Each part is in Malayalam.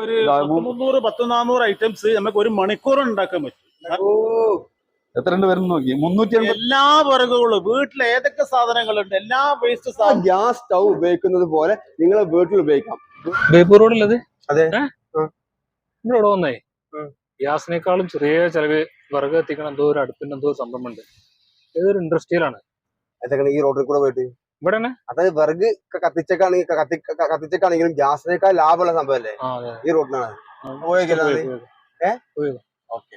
ഒരു മുന്നൂറ് പത്ത് നാനൂറ് ഐറ്റംസ് നമുക്ക് ഒരു മണിക്കൂർ ഉണ്ടാക്കാൻ പറ്റും. ഓ. എത്ര ഉണ്ട് വരുന്ന നോക്കി? മുന്നൂറ്റി എല്ലാ വർഗങ്ങളും വീട്ടിൽ ഏതൊക്കെ സാധനങ്ങളുണ്ട് എല്ലാ വേസ്റ്റ് സാധനം ഗ്യാസ് സ്റ്റൗ ഉപയോഗിക്കുന്നത് പോലെ നിങ്ങളെ വീട്ടിൽ ഉപയോഗിക്കാം. ബേപ്പൂർ റോഡിലത് അതെ. ആ. ഇവിടെ വന്നേ? ഗ്യാസിനേക്കാളും ചെറിയ ചെലവ് വിറക് എത്തിക്കണം എന്തോ ഒരു അടുപ്പിന്റെ എന്തോ സംഭവമുണ്ട്. ഏതൊരു ഇൻഡസ്ട്രിയിലാണ് ഈ റോഡിൽ കൂടെ പോയിട്ട്. ഇവിടെ അതായത് വിറക് കത്തിച്ചേക്കാണെങ്കിൽ കത്തി കത്തിച്ചേക്കാണെങ്കിലും ഗ്യാസിനേക്കാൾ ലാഭമുള്ള സംഭവല്ലേ ഈ റോഡിനാണ്. ഏ? ഓക്കെ.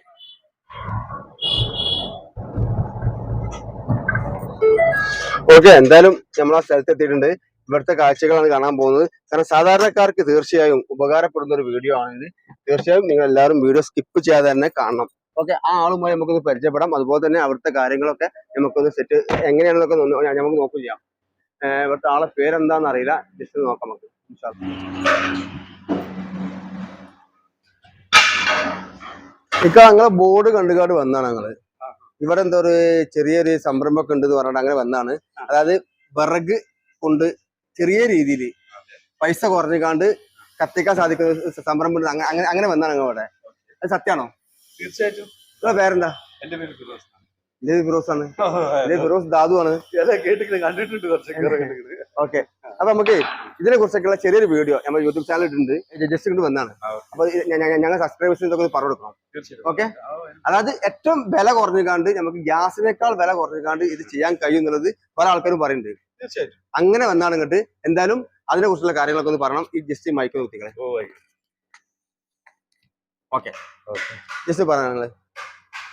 ഓക്കെ എന്തായാലും നമ്മൾ ആ സ്ഥലത്ത് എത്തിയിട്ടുണ്ട് ഇവിടുത്തെ കാഴ്ചകളാണ് കാണാൻ പോകുന്നത്. കാരണം സാധാരണക്കാർക്ക് തീർച്ചയായും ഉപകാരപ്പെടുന്ന ഒരു വീഡിയോ ആണിത് തീർച്ചയായും നിങ്ങൾ എല്ലാവരും വീഡിയോ സ്കിപ്പ് ചെയ്യാതെ തന്നെ കാണണം. ഓക്കെ ആ ആളുമായി നമുക്കൊന്ന് പരിചയപ്പെടാം. അതുപോലെ തന്നെ അവിടുത്തെ കാര്യങ്ങളൊക്കെ നമുക്കൊന്ന് സെറ്റ് എങ്ങനെയാണെന്നൊക്കെ നമുക്ക് നോക്കുകയാണ് ചെയ്യാം ഇവിടുത്തെ ആളെ പേരെന്താന്ന് അറിയില്ല. ജസ്റ്റ് നോക്കാം നമുക്ക്. ഇക്ക ഞങ്ങളെ ബോർഡ് കണ്ടുകാട് വന്നാണ് ഞങ്ങൾ. ഇവിടെ എന്താ ഒരു ചെറിയൊരു സംരംഭമൊക്കെ ഉണ്ട് എന്ന് പറഞ്ഞിട്ട് അങ്ങനെ വന്നാണ്. അതായത് വിറക് കൊണ്ട് ചെറിയ രീതിയിൽ പൈസ കുറഞ്ഞുകാണ്ട് കത്തിക്കാൻ സാധിക്കുന്ന സംരംഭം അങ്ങനെ അങ്ങനെ- വന്നാണ് ഞങ്ങൾ ഇവിടെ. അത് സത്യാണോ? തീർച്ചയായിട്ടും. പേരെന്താ? എന്റെ പേര് ഫിറോസ്. ഇല്ലേ ഫിറോസ് ആണ്. ഇത് ഫിറോസ് ദാദു ആണ്. കണ്ടിട്ടുണ്ട് ഓക്കെ. അപ്പൊ നമുക്ക് ഇതിനെ കുറിച്ചൊക്കെയുള്ള ചെറിയൊരു വീഡിയോ നമ്മൾ യൂട്യൂബ് ചാനൽ ഇട്ടുണ്ട്. ജസ്റ്റ് ഇങ്ങോട്ട് വന്നാണ്. അപ്പൊ ഇത് ഞങ്ങൾ സബ്സ്ക്രൈബേഴ്സിന് ഇതൊക്കെ പറഞ്ഞു കൊടുക്കണം. ഓക്കെ? അതായത് ഏറ്റവും വില കുറഞ്ഞുകാണ്ട് നമുക്ക് ഗ്യാസിനേക്കാൾ വില കുറഞ്ഞുകാണ്ട് ഇത് ചെയ്യാൻ കഴിയും എന്നുള്ളത് പല ആൾക്കാരും പറയുന്നുണ്ട്. അങ്ങനെ വന്നാണ് ഇങ്ങോട്ട്. എന്തായാലും അതിനെ കുറിച്ചുള്ള കാര്യങ്ങളൊക്കെ ഒന്ന് പറയണം. ഈ ജസ്റ്റ് മൈക്ക് കുട്ടികളെ ഓക്കെ. ജസ്റ്റ് ഇതൊരു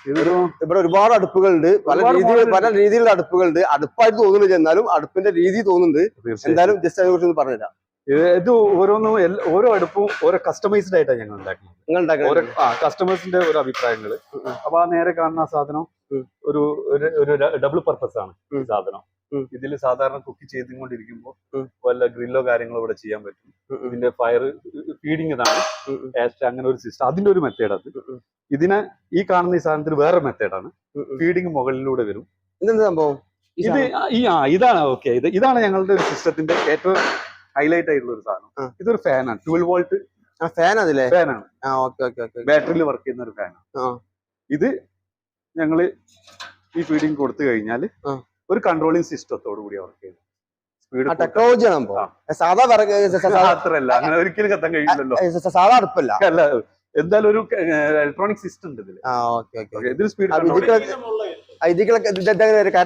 ഇവിടെ ഒരുപാട് അടുപ്പുകളുണ്ട്. പല രീതിയിൽ പല രീതിയിലുള്ള അടുപ്പുകളുണ്ട്. അടുപ്പായിട്ട് തോന്നുന്നില്ല എന്നാലും അടുപ്പിന്റെ രീതി തോന്നുന്നുണ്ട്. എന്തായാലും ജസ്റ്റ് അതിനെ കുറിച്ച് ഒന്ന് പറഞ്ഞുതരാം. ഇത് ഓരോന്നും ഓരോ അടുപ്പും ഓരോ കസ്റ്റമൈസ്ഡ് ആയിട്ടാണ് ഞങ്ങൾ ഉണ്ടാക്കുന്നത്. നിങ്ങൾ ഉണ്ടാക്കുന്നത് ഓരോ ആ കസ്റ്റമേഴ്സിന്റെ ഒരു അഭിപ്രായങ്ങൾ അപ്പൊ ആ നേരെ കാണുന്ന സാധനം ഒരു ഒരു- ഡബിൾ പർപ്പസ് ആണ് ഈ സാധനം. ഇതിൽ സാധാരണ കുക്ക് ചെയ്തുകൊണ്ടിരിക്കുമ്പോൾ. വല്ല ഗ്രില്ലോ കാര്യങ്ങളോ ഇവിടെ ചെയ്യാൻ പറ്റും. ഇതിന്റെ ഫയർ ഫീഡിങ് ഇതാണ്. അങ്ങനെ ഒരു സിസ്റ്റം അതിന്റെ ഒരു മെത്തേഡ് അത്. ഇതിനെ ഈ കാണുന്ന ഈ സാധനത്തിന് വേറെ മെത്തേഡാണ്. ഫീഡിങ് മുകളിലൂടെ വരും. ഇതെന്ത് സംഭവം? ഇത് ഈ ആ ഇതാണ് ഓക്കെ ഇത് ഇതാണ് ഞങ്ങളുടെ ഒരു സിസ്റ്റത്തിന്റെ ഏറ്റവും ഹൈലൈറ്റ് ആയിട്ടുള്ള ഒരു സാധനം. ഇതൊരു ഫാനാണ് ട്വൽവ് വോൾട്ട് ഫാൻ അതില്ലേ? ഫാനാണ് ബാറ്ററിയിൽ വർക്ക് ചെയ്യുന്ന ഒരു ഫാനാണ്. ഇത് ഞങ്ങൾ ഈ ഫീഡിങ് കൊടുത്തു കഴിഞ്ഞാൽ ഒരു കൺട്രോളിങ് സിസ്റ്റത്തോടു കൂടി വർക്ക് ചെയ്യുന്നത്. ടെക്നോളജി ആണ് സാധാ മാത്രല്ല അങ്ങനെ ഒരിക്കലും കത്താൻ കഴിയില്ലല്ലോ. സാധാ അടുപ്പല്ല എന്തായാലും ഒരു ഇലക്ട്രോണിക് സിസ്റ്റം ഉണ്ട് Okay, ഇതിൽ സ്പീഡ് വരും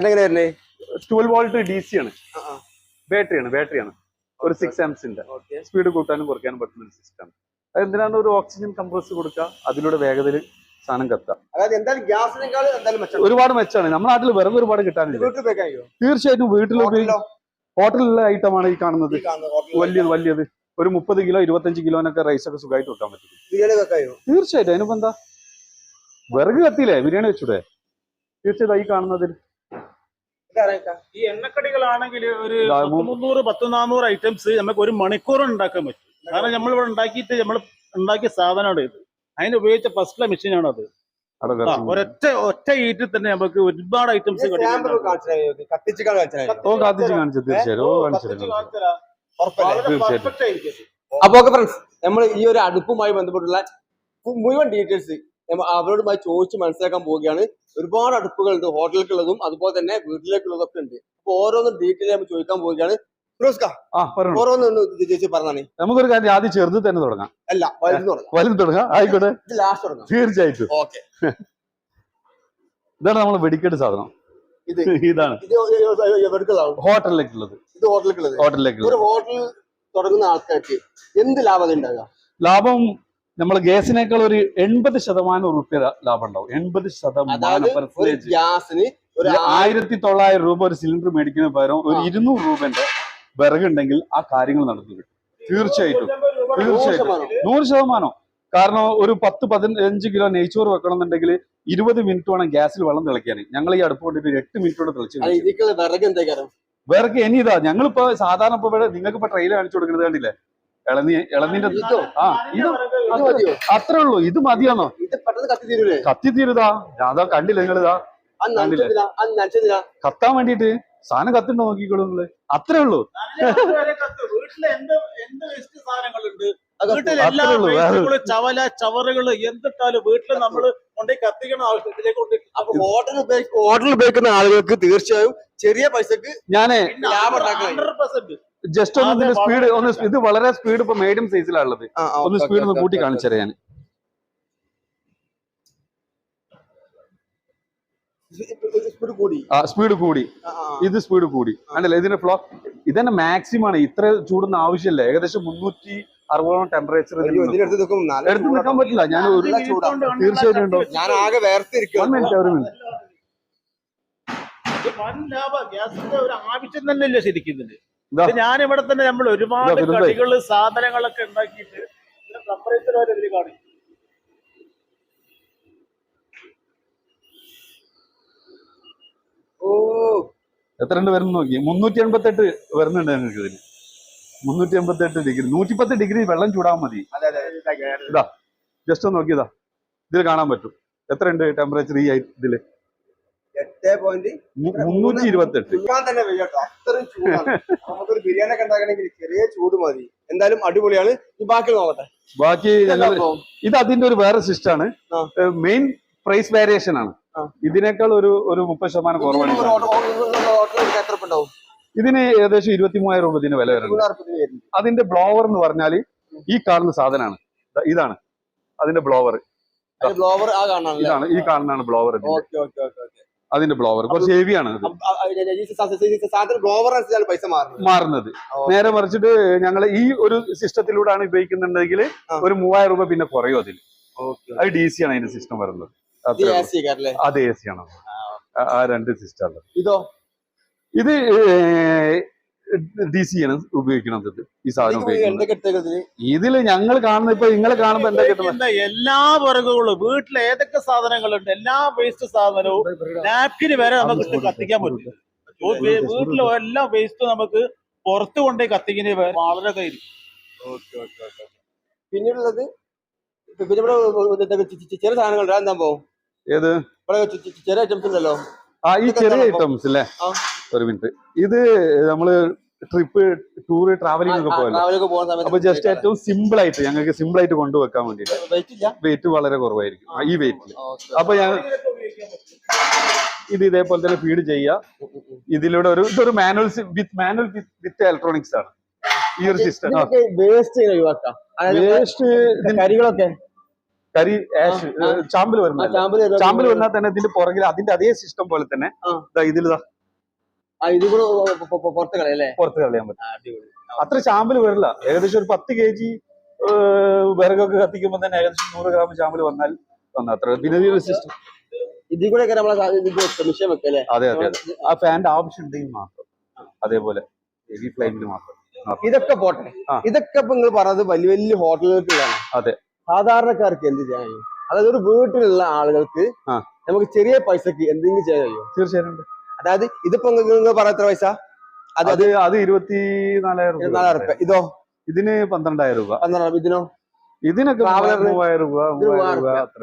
എങ്ങനെ വരുന്നേ ട്വൽവ് വോൾട്ട് ഡി സി ആണ്. ബാറ്ററി ആണ് ബാറ്ററിയാണ് ബാറ്ററിയാണ് ഒരു സിക്സ് ആംസിന്റെ സ്പീഡ് കൂട്ടാനും കുറയ്ക്കാനും പറ്റുന്ന ഒരു സിസ്റ്റം അതെന്തിനാണ് ഒരു ഓക്സിജൻ കംപ്രസ് കൊടുക്കുക? അതിലൂടെ വേഗതയിൽ സാധനം കത്താം. ഒരുപാട് മെച്ചാണ് നമ്മുടെ നാട്ടിൽ വിറക് ഒരുപാട് കിട്ടാനില്ല. തീർച്ചയായിട്ടും വീട്ടിലൊക്കെ ഹോട്ടലിലോ? ഐറ്റമാണ് ഈ കാണുന്നത്. വലിയത് വലിയത്. ഒരു മുപ്പത് കിലോ ഇരുപത്തഞ്ച് കിലോനൊക്കെ റൈസ് ഒക്കെ സുഖമായിട്ട് വെക്കാൻ പറ്റും. തീർച്ചയായിട്ടും. അതിനിപ്പോ എന്താ? വിറക് കത്തിയില്ലേ? ബിരിയാണി വെച്ചൂടെ? തീർച്ചയായിട്ടും ഈ കാണുന്നതിൽ. ഈ എണ്ണക്കടികളാണെങ്കിൽ ഒരു മുന്നൂറ് പത്ത് നാനൂറ് ഐറ്റംസ് നമുക്ക് ഒരു മണിക്കൂർ ഉണ്ടാക്കാൻ പറ്റും. കാരണം നമ്മൾ ഇവിടെ ഉണ്ടാക്കിയിട്ട് നമ്മൾ ഉണ്ടാക്കിയ സാധനമാണ് ഇത്. അതിന് ഉപയോഗിച്ച ഫസ്റ്റിലെ മെഷീനാണ് അത് ഒരൊറ്റ ഒറ്റ ഈറ്റിൽ തന്നെ നമുക്ക് ഒരുപാട് ഐറ്റംസ് കത്തിച്ച് കാണിച്ചു. തീർച്ചയായിട്ടും. അപ്പൊ ഓക്കെ ഫ്രണ്ട്സ് നമ്മൾ ഈ ഒരു അടുപ്പുമായി ബന്ധപ്പെട്ടുള്ള മുഴുവൻ ഡീറ്റെയിൽസ് അവരോടുമായി ചോദിച്ച് മനസ്സിലാക്കാൻ പോവുകയാണ്. ഒരുപാട് അടുപ്പുകളുണ്ട് ഹോട്ടലിലേക്കുള്ളതും അതുപോലെ തന്നെ വീട്ടിലേക്കുള്ളതും ഒക്കെ ഉണ്ട്. അപ്പൊ ഓരോന്ന് ഡീറ്റെയിൽ നമ്മൾ ചോദിക്കാൻ പോവുകയാണ്. നമുക്കൊരു കാര്യം ആദ്യം ചെറുത് തന്നെ തുടങ്ങാം. അല്ല വലുത് തുടങ്ങാം. വലുത് തുടങ്ങാം. ആയിക്കോട്ടെ. ഇത് ലാസ്റ്റ് തുടങ്ങാം. തീർച്ചയായിട്ടും. ഓക്കെ ഇതാണ് നമ്മൾ വെടിക്കേണ്ട സാധനം. ഇത് ഇതാണ്. ഹോട്ടലിലേക്കുള്ളത്. ഇത് ഹോട്ടലിലേക്കുള്ളത്. ഹോട്ടലിലേക്കുള്ളത്. ഒരു ഹോട്ടൽ തുടങ്ങുന്ന ആൾക്കാർക്ക് എന്ത് ലാഭം ഉണ്ടാകുക ലാഭം നമ്മൾ ഗ്യാസിനേക്കാൾ ഒരു എൺപത് ശതമാനം ഉറുപ്പ്യ ലാഭം ഉണ്ടാവും എൺപത് ശതമാനം ഗ്യാസിന് ഒരു ആയിരത്തി തൊള്ളായിരം രൂപ ഒരു സിലിണ്ടർ മേടിക്കുന്ന പകരം ഒരു. ഇരുന്നൂറ് രൂപന്റെ വിറകുണ്ടെങ്കിൽ ആ കാര്യങ്ങൾ നടന്നു കിട്ടും. തീർച്ചയായിട്ടും. തീർച്ചയായിട്ടും നൂറ് ശതമാനം. കാരണം ഒരു പത്ത് പതിനഞ്ച് കിലോ നെയ്ച്ചോറ് വെക്കണം എന്നുണ്ടെങ്കിൽ ഇരുപത് മിനിറ്റ് വേണം ഗ്യാസിൽ വെള്ളം തിളയ്ക്കാൻ. ഞങ്ങൾ ഈ അടുപ്പ് കൊണ്ടിട്ട് ഒരു എട്ട് മിനിറ്റ് കൊണ്ട് തിളച്ചു വിറക് ഇനി ഇതാ ഞങ്ങളിപ്പോ സാധാരണ ഇപ്പൊ ഇവിടെ നിങ്ങൾക്ക് ഇപ്പൊ ട്രെയിൽ കാണിച്ചു കൊടുക്കുന്നത് കണ്ടില്ലേ? ഇളനീ ഇളനീന്റെ ആ ഇത്? ഇത് മതിയോ? അത്രേ ഉള്ളൂ ഇത് മതിയാണോ ഇത് പെട്ടെന്ന് കത്തി തീരുതാ അതാ കണ്ടില്ല നിങ്ങളിതാ? കത്താൻ വേണ്ടിട്ട് സാധനം കത്തിണ്ടോ നോക്കിക്കോളൂ നിങ്ങൾ. അത്രേ ഉള്ളൂ. വീട്ടിലെ എന്ത് എന്ത് വേസ്റ്റ് സാധനങ്ങളുണ്ട്? വീട്ടിൽ എല്ലാ വേസ്റ്റുകൾ ചവല ചവറുകൾ എന്തിട്ടാലും വീട്ടിൽ നമ്മൾ കൊണ്ടേ കത്തിക്കണ ആവശ്യത്തിലേക്ക് കൊണ്ട് അപ്പൊ ഹോട്ടൽ ഹോട്ടൽ ഉപയോഗിക്കുന്ന ആളുകൾക്ക് തീർച്ചയായും ചെറിയ പൈസക്ക് ഞാനേ ഹൺഡ്രഡ് പെർസെന്റ് ജസ്റ്റ് ഒന്ന് ഇതിന്റെ സ്പീഡ് ഒന്ന് ഇത് വളരെ സ്പീഡ് ഇപ്പൊ മീഡിയം സൈസിലാണ് ഉള്ളത്. ഒന്ന് സ്പീഡ് ഒന്ന് കൂട്ടി കാണിച്ചു ഞാൻ. കൂടി. ആ സ്പീഡ് കൂടി. ഇത് സ്പീഡ് കൂടി. ആണല്ലേ ഇതിന്റെ ഫ്ലോ ഇതന്നെ മാക്സിമം ആണ്. ഇത്ര ചൂടൊന്നും ആവശ്യമില്ല. ഏകദേശം മുന്നൂറ്റി അറുപതോളം ടെമ്പറേച്ചർ എടുത്ത് നിൽക്കാൻ പറ്റില്ല. ഞാൻ ഒരു. തീർച്ചയായിട്ടും ഞാൻ ആകെ ഒരു മിനിറ്റ് വൻ ലാഭ. ഗ്യാസിന്റെ ഒരു ആവശ്യം തന്നെ ഇല്ല ശരിക്കും ഇതിന്. ഞാൻ ഇവിടെ തന്നെ നമ്മൾ ഒരുപാട്. കടികൾ സാധനങ്ങളൊക്കെ ഉണ്ടാക്കിയിട്ട് ടെമ്പറേച്ചർ വരെ ഇതിൽ കാണിക്കും. ഓ. എത്ര ഉണ്ട് വരുന്ന നോക്കി? മുന്നൂറ്റി എൺപത്തെട്ട് വരുന്നുണ്ട് ഞങ്ങൾക്ക് ഇതിന് മുന്നൂറ്റി എൺപത്തി എട്ട് ഡിഗ്രി നൂറ്റിപ്പത്ത് ഡിഗ്രി വെള്ളം ചൂടാൻ മതി ഇതാ ജസ്റ്റ് ഒന്ന് നോക്കിയതാ ഇതിൽ കാണാൻ പറ്റും എത്ര ഉണ്ട് ടെമ്പറേച്ചർ ഈ ഇതിൽ മുന്നൂറ്റി ഇരുപത്തി എട്ട് ചൂടാൻ തന്നെ വയ്യട്ടോ അത്രയും ചൂടാണ് നമുക്കൊരു ബിരിയാണി ഒക്കെ ഉണ്ടാക്കണമെങ്കിൽ ചെറിയ ചൂട് മതി എന്തായാലും അടിപൊളിയാണ് ഈ ബാക്കി നോക്കട്ടെ ബാക്കി ഞങ്ങൾ ഇത് അതിന്റെ ഒരു വേറെ സിസ്റ്റം ആണ് മെയിൻ പ്രൈസ് വേരിയേഷൻ ആണ് ഇതിനേക്കാൾ ഒരു ഒരു മുപ്പത് ശതമാനം കുറവാണ് എത്ര ഉണ്ടാവും ഇതിന് ഏകദേശം ഇരുപത്തി മൂവായിരം രൂപ ഇതിന് വില വരുന്നത്. അതിന്റെ ബ്ലോവർ എന്ന് പറഞ്ഞാൽ ഈ കാണുന്ന സാധനമാണ്. ഇതാണ്. അതിന്റെ ബ്ലോവർ ബ്ലോവർ ഇതാണ്. ഈ കാണുന്നതാണ് ബ്ലോവർ അതിന്റെ ബ്ലോവർ കുറച്ച് ഹെവി ആണ് ഇത്. സാധനം പൈസ മാറുന്നത്. നേരെ മറിച്ചിട്ട് ഞങ്ങൾ ഈ ഒരു സിസ്റ്റത്തിലൂടെയാണ് ഉപയോഗിക്കുന്നുണ്ടെങ്കിൽ. ഒരു മൂവായിരം രൂപ പിന്നെ കുറയും അതിൽ അത് ഡി സി ആണ് അതിന്റെ സിസ്റ്റം വരുന്നത്. അത് എ സി ആണ്. ആ- രണ്ട് സിസ്റ്റം ഇതോ? ഇത് ഡി സി ആണ് ഉപയോഗിക്കുന്നത് ഇത്. ഈ സാധനം ഉപയോഗിക്കുന്നത്. ഇതിൽ ഞങ്ങൾ കാണുന്ന ഇപ്പൊ നിങ്ങൾ കാണുമ്പോ എന്താ കിട്ടുന്നത് എല്ലാ വർഗങ്ങളും വീട്ടിലെ ഏതൊക്കെ സാധനങ്ങളുണ്ട് എല്ലാ വേസ്റ്റ് സാധനവും നാപ്കിന് വരെ നമുക്ക് കത്തിക്കാൻ പറ്റും. വീട്ടിലെ എല്ലാ വേസ്റ്റും നമുക്ക് പുറത്തു കൊണ്ടേ കത്തിക്കുന്ന വളരെ കയ്യിൽ ഓക്കെ ഓക്കെ ഓക്കെ. പിന്നീടുള്ളത് പിന്നെ ഇവിടെ ചെറിയ സാധനങ്ങൾ എന്താ പോകും ഏത്? ഇവിടെ ചെറിയ ഐറ്റംസ് ഉണ്ടല്ലോ. ആ ഈ ചെറിയ ഐറ്റംസ് അല്ലേ. ഒരു മിനിറ്റ് ഇത് നമ്മൾ ട്രിപ്പ് ടൂർ ട്രാവലിംഗ് ഒക്കെ പോയല്ലോ അപ്പൊ ജസ്റ്റ് ഏറ്റവും സിമ്പിൾ ആയിട്ട് ഞങ്ങൾക്ക് സിമ്പിൾ ആയിട്ട് കൊണ്ടുവെക്കാൻ വേണ്ടിട്ട് വെയിറ്റ് വളരെ കുറവായിരിക്കും. ഈ വെയിറ്റിൽ അപ്പൊ ഞാൻ ഇത് ഇതേപോലെ തന്നെ ഫീഡ് ചെയ്യുക ഇതിലൂടെ ഒരു ഇതൊരു manual with manual with electronics ആണ്. ഈ ഒരു സിസ്റ്റം വേസ്റ്റ് ഒഴിവാക്കാം. വേസ്റ്റ് കരികളൊക്കെ. കരി ആഷ് ചാമ്പിൽ വരുന്ന ചാമ്പിൽ വന്നാൽ തന്നെ ഇതിന്റെ പുറകിൽ അതിന്റെ അതേ സിസ്റ്റം പോലെ തന്നെ ഇതിൽ ഇത് കൂടെ പൊ- പൊ- പൊ- പുറത്ത് കളയല്ലേ പുറത്ത് കളയാൻ പറ്റും. അത്ര ചാമ്പൽ വരില്ല. ഏകദേശം ഒരു പത്ത് കെ ജി വിറകൊക്കെ കത്തിക്കുമ്പോൾ തന്നെ ഏകദേശം നൂറ് ഗ്രാം ചാമ്പൽ വന്നാൽ വന്ന. അത്ര സിസ്റ്റം ഇതിൽ കൂടെ മിഷൻ വെക്കല്ലേ അതെ അതെ അതെ. ആ ഫാന്റെ ആവശ്യം ഉണ്ടെങ്കിൽ മാത്രം. അതേപോലെ ഹെവി ഫ്ലൈമിൽ മാത്രം. ഇതൊക്കെ പോട്ടെ. ഇതൊക്കെ ഇപ്പൊ നിങ്ങൾ പറഞ്ഞത് വലിയ വലിയ ഹോട്ടലുകൾക്കുള്ളതാണ്. അതെ. സാധാരണക്കാർക്ക് എന്ത് ചെയ്യാൻ കഴിയും? അതായത് ഒരു വീട്ടിലുള്ള ആളുകൾക്ക് നമുക്ക് ചെറിയ പൈസക്ക് എന്തെങ്കിലും ചെയ്യാൻ കഴിയും തീർച്ചയായും ഉണ്ട്. അതായത് ഇതിപ്പോ നിങ്ങൾ പറഞ്ഞ എത്ര പൈസ? അത് അത് അത് ഇരുപത്തി നാലായിരം ഇരുപത്തിനാലായിരം രൂപ. റുപ്യ ഇതോ? ഇതിന് പന്ത്രണ്ടായിരം രൂപ. പന്ത്രണ്ടായിരം ഇതിനോ? ഇതിനൊക്കെ മൂവായിരം രൂപ മൂവായിരം രൂപ അത്ര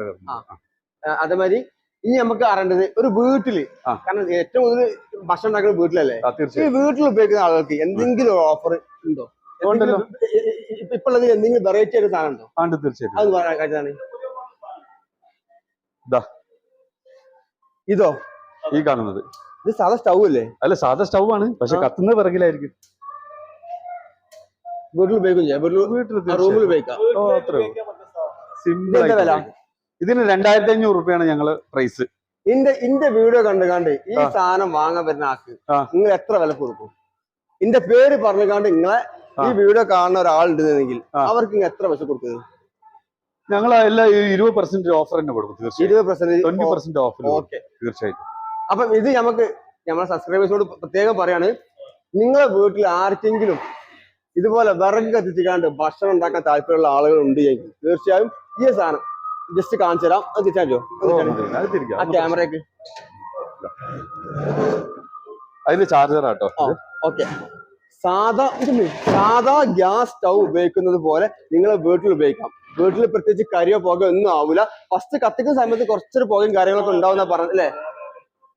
അതേമാതിരി ഇനി നമുക്ക് അറിയേണ്ടത് ഒരു വീട്ടിൽ കാരണം ഏറ്റവും കൂടുതൽ ഭക്ഷണം ഉണ്ടാക്കുന്ന വീട്ടിലല്ലേ? ഈ വീട്ടിൽ ഉപയോഗിക്കുന്ന ആളുകൾക്ക് എന്തെങ്കിലും ഓഫർ ഉണ്ടോ. ഇപ്പൊ ഉള്ളത് എന്തെങ്കിലും വെറൈറ്റി ആയിട്ട് സാധനം ഉണ്ടോ? തീർച്ചയായിട്ടും. അത്. ഇതോ? ഈ കാണുന്നത്. ഇത് സാധാ സ്റ്റൗ അല്ലേ അല്ല സാധാ സ്റ്റൗ ആണ് പക്ഷെ. കത്തുന്ന പിറകിലായിരിക്കും. വീട്ടിൽ ഉപയോഗിക്കും ചെയ്യാം. വീട്ടിൽ വീട്ടിൽ റൂമിൽ ഉപയോഗിക്കാം. സിമ്പിൾ വില? ഇതിന് രണ്ടായിരത്തി അഞ്ഞൂറ് റുപ്യാണ് ഞങ്ങൾ പ്രൈസ് ഇന്റെ ഇന്റെ വീഡിയോ കണ്ടു കണ്ട് ഈ സാധനം വാങ്ങാൻ വരുന്ന ആൾക്ക് നിങ്ങൾ എത്ര വില കൊടുക്കും? ഇന്റെ പേര് പറഞ്ഞു കണ്ട് നിങ്ങളെ ഈ വീഡിയോ കാണുന്ന ഒരാളുണ്ടെങ്കിൽ ആ. അവർക്ക് നിങ്ങൾ എത്ര പൈസ കൊടുക്കുന്നത് ഞങ്ങൾ എല്ലാം ഈ ഇരുപത് പെർസെന്റ് ഓഫർ തന്നെ കൊടുക്കും തീർച്ചയായും. ഇരുപത് percent twenty percent offer okay. തീർച്ചയായിട്ടും. അപ്പം ഇത് നമുക്ക് നമ്മളെ സബ്സ്ക്രൈബേഴ്സിനോട് പ്രത്യേകം പറയാണ് നിങ്ങളെ വീട്ടിൽ ആർക്കെങ്കിലും ഇതുപോലെ വിറക് കത്തിച്ചിക്കാണ്ട് ഭക്ഷണം ഉണ്ടാക്കാൻ താല്പര്യമുള്ള ആളുകൾ ഉണ്ട് എങ്കിൽ തീർച്ചയായും ഈ സാധനം ജസ്റ്റ് കാണിച്ചു തരാം. അത് തിരിക്കാം ആ ക്യാമറയ്ക്ക്. അതിന്റെ ചാർജർ ആട്ടോ. ഓക്കെ. സാധാ സാധാ ഗ്യാസ് സ്റ്റൗ ഉപയോഗിക്കുന്നത് പോലെ നിങ്ങളെ വീട്ടിൽ ഉപയോഗിക്കാം. വീട്ടിൽ പ്രത്യേകിച്ച് കരിയോ പുകയോ ഒന്നും ആവില്ല ഫസ്റ്റ് കത്തിക്കുന്ന സമയത്ത് കുറച്ചൊരു പുകയും കാര്യങ്ങളൊക്കെ ഉണ്ടാവുന്ന പറഞ്ഞത് അല്ലേ?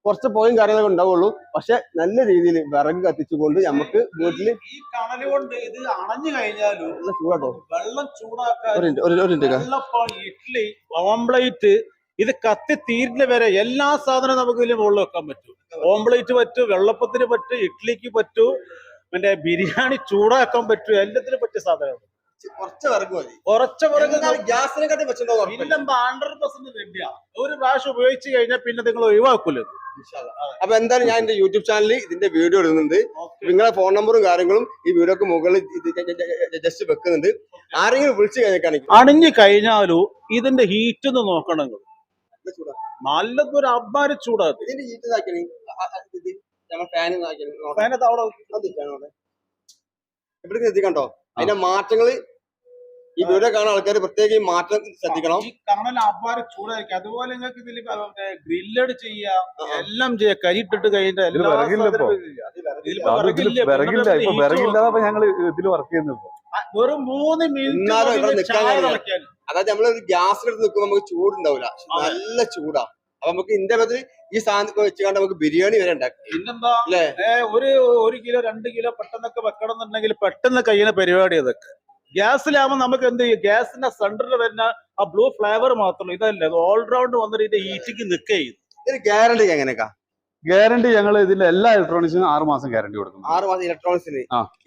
കുറച്ച് പോയും കാര്യങ്ങളൊക്കെ ഉണ്ടാവുള്ളൂ. പക്ഷെ നല്ല രീതിയിൽ വിറക് കത്തിച്ചുകൊണ്ട് നമുക്ക് വീട്ടിൽ ഈ കണൽ കൊണ്ട് ഇത് അണഞ്ഞു കഴിഞ്ഞാലും നല്ല ചൂടാട്ടോ. വെള്ളം ചൂടാക്കാൻ ഒരു മിനിറ്റ് ഒരു ഒരു മിനിറ്റ് വെള്ളപ്പം ഇഡ്ഡലി ഓംപ്ലേറ്റ് ഇത് കത്തി തീരുന്ന വരെ എല്ലാ സാധനവും നമുക്ക് ഇതിൽ മുകളിൽ വെക്കാൻ പറ്റും. ഓംപ്ലേറ്റ് പറ്റും വെള്ളപ്പത്തിന് പറ്റും ഇഡ്ലിക്ക് പറ്റും പിന്നെ ബിരിയാണി ചൂടാക്കാൻ പറ്റും എല്ലാത്തിനും പറ്റിയ സാധനമാണ്. കുറച്ച് വിറക് മതി. കുറച്ച പുറകെ ഗ്യാസിനെ കാട്ടി വെച്ചിട്ടുണ്ടാവും പിന്നെന്താ ഹൺഡ്രഡ് പെർസെന്റ് റെഡിയാ ഒരു പ്രാവശ്യം ഉപയോഗിച്ച് കഴിഞ്ഞാൽ പിന്നെ നിങ്ങൾ ഒഴിവാക്കൂല. അപ്പൊ എന്തായാലും ഞാൻ എന്റെ യൂട്യൂബ് ചാനലിൽ ഇതിന്റെ വീഡിയോ ഇടുന്നുണ്ട്. നിങ്ങളെ ഫോൺ നമ്പറും കാര്യങ്ങളും ഈ വീഡിയോക്ക് മുകളിൽ ജസ്റ്റ് വെക്കുന്നുണ്ട്. ആരെങ്കിലും വിളിച്ചു കഴിഞ്ഞാൽ അണിഞ്ഞു കഴിഞ്ഞാലോ ഇതിന്റെ ഹീറ്റ് ഒന്ന് നോക്കണം നല്ലതൊരു അബ്ബാര ചൂടാ ഇത്. ഇതിന്റെ ഹീറ്റ് ഇതാക്കണേ ഫാൻ ഫാനത്ത് അവിടെ. ഇവിടെ ശ്രദ്ധിക്കണ്ടോ അതിന്റെ മാറ്റങ്ങൾ ഈ വീഡിയോ കാണുന്ന ആൾക്കാർ പ്രത്യേകം ഈ മാറ്റം ശ്രദ്ധിക്കണം. ഈ കണൽ അബ്ബാര് ചൂടായിരിക്കും. അതുപോലെ നിങ്ങൾക്ക് ഇതിൽ ഗ്രില്ലഡ് ചെയ്യാം എല്ലാം ചെയ്യാം. കരിയിട്ടിട്ട് കഴിഞ്ഞിട്ട് ഇതിൽ എല്ലാ വിറകില്ല ഇപ്പോ. വിറകില്ല. വിറകില്ലാതെ ഞങ്ങൾ ഇതിൽ വർക്ക് ചെയ്യുന്നത് വെറും മൂന്ന് എന്നാലും ഇവിടെ മിനിറ്റ് ചായ കഴിയില്ല. അതായത് നമ്മളൊരു ഗ്യാസിലെടുത്ത് നിൽക്കുമ്പോൾ നമുക്ക് ചൂടുണ്ടാവില്ല നല്ല ചൂടാ. അപ്പൊ നമുക്ക് ഇന്റെ ബദൽ ഈ സാധനം വെച്ചുകൊണ്ട് നമുക്ക് ബിരിയാണി വരെ ഉണ്ടാക്കാം. പിന്നെന്താ? അല്ലേ? ഏ, ഒരു ഒരു കിലോ രണ്ട് കിലോ പെട്ടെന്നൊക്കെ വെക്കണം എന്നുണ്ടെങ്കിൽ പെട്ടെന്ന് കഴിയുന്ന പരിപാടി അതൊക്കെ. ഗ്യാസിലാകുമ്പോൾ നമുക്ക് എന്ത് ചെയ്യും? ഗ്യാസിന്റെ സെന്ററിൽ വരുന്ന ആ ബ്ലൂ ഫ്ലേവർ മാത്രമല്ല ഇതല്ല ഓൾറൗണ്ട് വന്നിട്ട് ഇതിന്റെ ഈറ്റിക്ക് നിൽക്കുകയും ഇതിന് ഗ്യാരണ്ടി എങ്ങനെയൊക്കെ? ഗ്യാരണ്ടി ഞങ്ങൾ ഇതിന്റെ എല്ലാ ഇലക്ട്രോണിക്സിനും ആറ് മാസം ഗ്യാരണ്ടി കൊടുക്കുന്നു. ആറ് മാസം ഇലക്ട്രോണിക്സിന്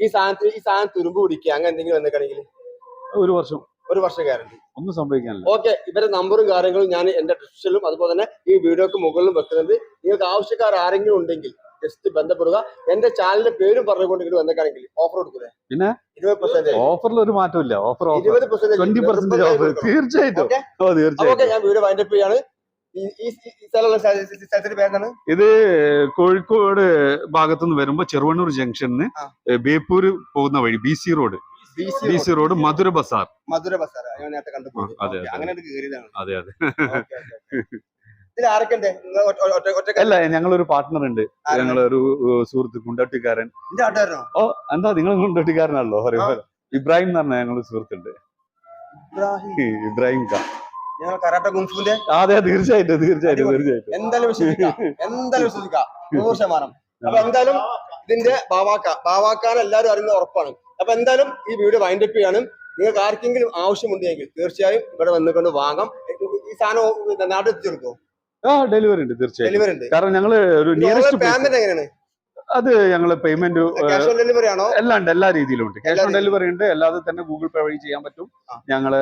ഈ സാധനത്തിന് ഈ സാധനം തുരുമ്പ് പിടിക്കുക അങ്ങനെ എന്തെങ്കിലും വന്നേക്കാണെങ്കിൽ ഒരു വർഷം. ഒരു വർഷം ഗ്യാരണ്ടി ഒന്നും സംഭവിക്കാനില്ല. ഓക്കെ ഇവരുടെ നമ്പറും കാര്യങ്ങളും ഞാൻ എന്റെ ഡിസ്ക്രിപ്ഷനിലും അതുപോലെ തന്നെ ഈ വീഡിയോക്ക് മുകളിലും വെക്കുന്നുണ്ട്. നിങ്ങൾക്ക് ആവശ്യക്കാർ ആരെങ്കിലും ഉണ്ടെങ്കിൽ ജസ്റ്റ് ബന്ധപ്പെടുക. എന്റെ ചാനലിന്റെ പേരും പറഞ്ഞുകൊണ്ട് ഇങ്ങോട്ട് വന്നേക്കാണെങ്കിൽ ഓഫർ കൊടുക്കൂലേ? പിന്നെ? ഇരുപത് ഓഫറിൽ ഒരു മാറ്റമില്ല ഓഫർ ഇരുപത് പെർസെന്റേജ് ഓഫർ തീർച്ചയായിട്ടും. തീർച്ചയായിട്ടും. ഞാൻ വീഡിയോ വൈൻഡപ്പ് ചെയ്യാണ്. ഇത് കോഴിക്കോട് ഭാഗത്തുനിന്ന് വരുമ്പോ ചെറുവണ്ണൂർ ജംഗ്ഷനിന്ന്. ബേപ്പൂര് പോകുന്ന വഴി B C road B C road Madhura Bazar. Madhura Bazar. അങ്ങനെ അതെ അതെ. അല്ല ഞങ്ങളൊരു പാർട്ട്ണർ ഉണ്ട്. ഞങ്ങൾ ഞങ്ങളൊരു സുഹൃത്ത് കുണ്ടട്ടിക്കാരൻ ഓ എന്താ നിങ്ങൾ കുണ്ടട്ടിക്കാരനാണല്ലോ ഇബ്രാഹിം എന്ന് പറഞ്ഞ ഞങ്ങളൊരു സുഹൃത്തുണ്ട്. ഇബ്രാഹിം. ഖാൻ. ഞങ്ങൾ കരാട്ട കുംഫുവിന്റെ? അതെ തീർച്ചയായിട്ടും തീർച്ചയായിട്ടും. തീർച്ചയായിട്ടും. എന്തായാലും വിശ്വസിക്കാം. എന്തായാലും വിശ്വസിക്കാം. നൂറ് ശതമാനം. അപ്പൊ എന്തായാലും ഇതിന്റെ ബാവാക്ക ബാവാക്കാൻ എല്ലാവരും അറിയുന്ന ഉറപ്പാണ്. അപ്പൊ എന്തായാലും ഈ വീഡിയോ വൈൻഡ് അപ്പ് ചെയ്യാണ്. നിങ്ങൾക്ക് ആർക്കെങ്കിലും ആവശ്യമുണ്ടെങ്കിൽ തീർച്ചയായും ഇവിടെ വന്നുകൊണ്ട് വാങ്ങാം. ഈ സാധനം നാട്ടിൽ എത്തിച്ചെടുക്കും ആ ഡെലിവറി ഉണ്ട് തീർച്ചയായും ഡെലിവറി ഉണ്ട്. കാരണം ഞങ്ങൾ ഒരു നിയറസ്റ്റ് പേയ്മെന്റ് എങ്ങനെയാണ്? അത് ഞങ്ങൾ പേയ്മെന്റ് എല്ലാം ഉണ്ട് എല്ലാ രീതിയിലും ഉണ്ട്. ക്യാഷ് ഓൺ ഡെലിവറി ഉണ്ട് അല്ലാതെ തന്നെ ഗൂഗിൾ പേ വഴി ചെയ്യാൻ പറ്റും. ഞങ്ങൾ.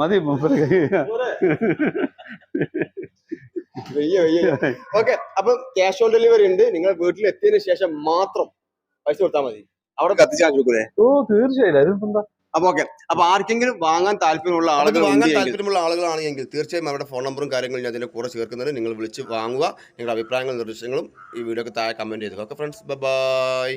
മതി ഓക്കെ അപ്പൊ ക്യാഷ് ഓൺ ഡെലിവറി ഉണ്ട്. നിങ്ങൾ വീട്ടിൽ എത്തിയതിനു ശേഷം മാത്രം പൈസ കൊടുത്താൽ മതി. അവിടെ കത്തിച്ചാൽ ഓ തീർച്ചയായും അതിപ്പോ എന്താ? അപ്പൊ ഓക്കെ അപ്പൊ ആർക്കെങ്കിലും വാങ്ങാൻ താല്പര്യമുള്ള ആളുകൾ വാങ്ങാൻ താല്പര്യമുള്ള ആളുകളാണ് ആളുകളാണെങ്കിൽ തീർച്ചയായും അവരുടെ ഫോൺ നമ്പറും കാര്യങ്ങളും ഞാൻ അതിന്റെ കൂടെ ചേർക്കുന്നത് നിങ്ങൾ വിളിച്ച് വാങ്ങുക. നിങ്ങളുടെ അഭിപ്രായങ്ങളും നിർദ്ദേശങ്ങളും ഈ വീഡിയോക്ക് താഴെ കമന്റ് ചെയ്തു ഓക്കെ ഫ്രണ്ട്സ് ബൈ